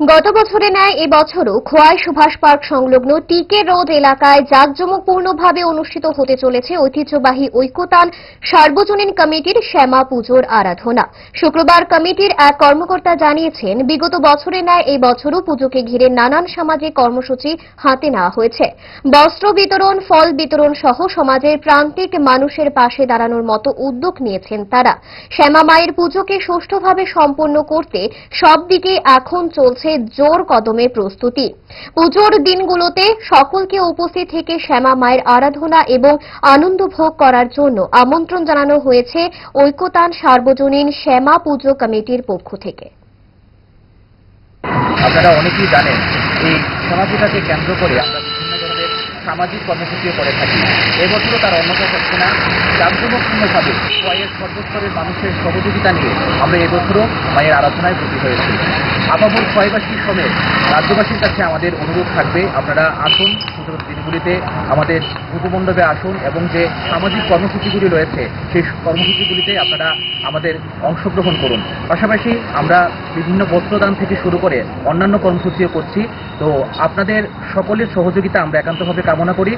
গত বছরে ন্যায় এবছরও খোয়াই সুভাষ পার্ক সংলগ্ন টিকে রোড এলাকায় জাঁকজমকপূর্ণভাবে অনুষ্ঠিত হতে চলেছে ঐতিহ্যবাহী ঐক্যতান সার্বজনীন কমিটির শ্যামা পুজোর আরাধনা। শুক্রবার কমিটির এক কর্মকর্তা জানিয়েছেন, বিগত বছরে ন্যায় এই বছরও পুজোকে ঘিরে নানান সামাজিক কর্মসূচি হাতে নেওয়া হয়েছে। বস্ত্র বিতরণ, ফল বিতরণ সহ সমাজের প্রান্তিক মানুষের পাশে দাঁড়ানোর মতো উদ্যোগ নিয়েছেন তারা। শ্যামা মায়ের পুজোকে সুষ্ঠুভাবে সম্পন্ন করতে সব দিকে এখন চলছে জোর কদমে প্রস্তুতি। পুজোর দিনগুলোতে সকলকে উপস্থিত থেকে শ্যামা মায়ের আরাধনা এবং আনন্দ ভোগ করার জন্য আমন্ত্রণ জানানো হয়েছে ঐক্যতান সার্বজনীন শ্যামা পুজো কমিটির পক্ষ থেকে। আপনারা অনেকেই জানেন, এই সমাজটাকে কেন্দ্র করে আমরা সামাজিক কর্মসূচিও করে থাকি। এবছরও তার অন্যতা হচ্ছে না জাঁকজমকপূর্ণভাবে কয়েক সর্বস্তরের মানুষের সহযোগিতা নিয়ে আমরা এবছরও মায়ের আরাধনায় ব্রতী হয়েছি। আপামর ক্ষয়বাসী সমেত রাজ্যবাসীর কাছে আমাদের অনুরোধ থাকবে, আপনারা আসুন পুজোর দিনগুলিতে আমাদের উপমণ্ডপে আসুন এবং যে সামাজিক কর্মসূচিগুলি রয়েছে, সেই কর্মসূচিগুলিতে আপনারা আমাদের অংশগ্রহণ করুন। পাশাপাশি আমরা বিভিন্ন বস্ত্রদান থেকে শুরু করে অন্যান্য কর্মসূচিও করছি। তো আপনাদের সকলের সহযোগিতা আমরা একান্তভাবে কামনা করি।